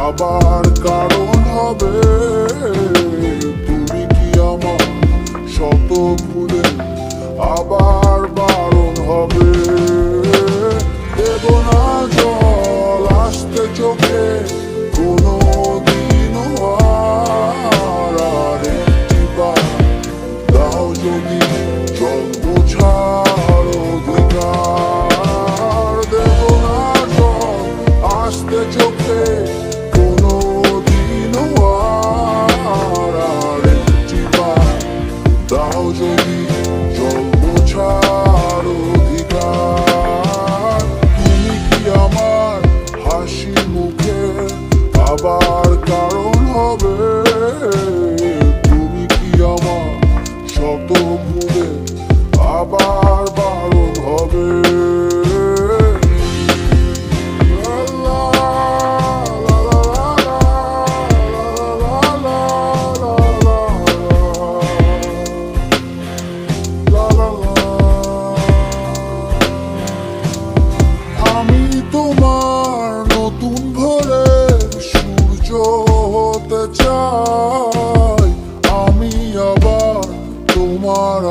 আবার কারণ হবে। যদি জন্ম ছাড় অধিকার। তুমি কি আমার হাসি মুখে আবার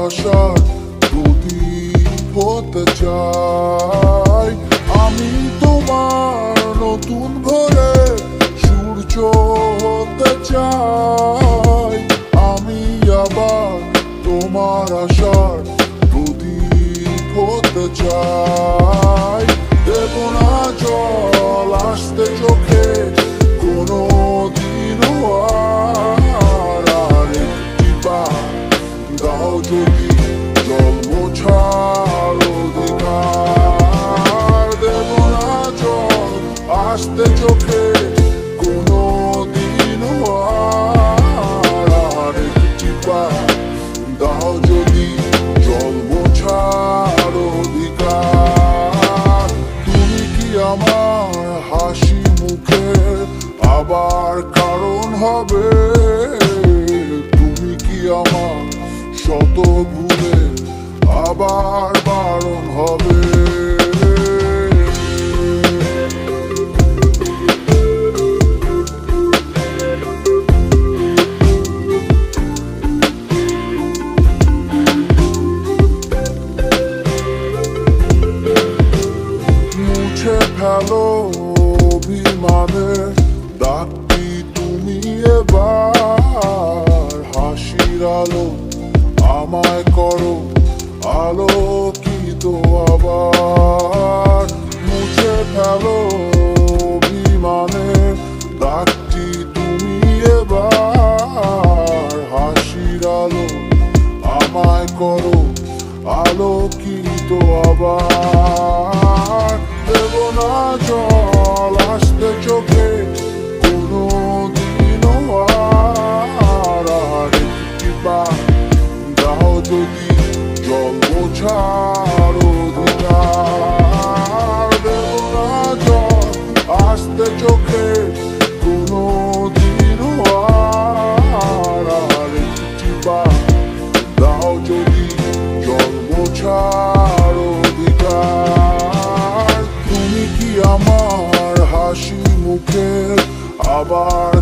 আশার প্রদীপ হতে চাই। আমি তোমার নতুন ভোরের সূর্য হতে চাই। আমি আবার তোমার আশার প্রদীপ হতে চাই। দেব না জল, আসতে দাও যদি তুমি কি আমার হাসি মুখের আবার কারণ হবে? তুমি কি আমার শত ভুলে আবার বারণ হবে? ফেলো অভিমানের ডাকটি তুমি এবার হাসির আলো আমায় করো, আলোকিত আবার মুছে ফেলো অভিমানের ডাকটি তুমি এবার হাসির আলো আমায় করো, আলোকিত আবার যদি জল বোঝার অধিকার দেব না জল আসতে চোখে কোনো আর দাও যদি জল মোছার অধিকার। তুমি কি আমার হাসি মুখের আবার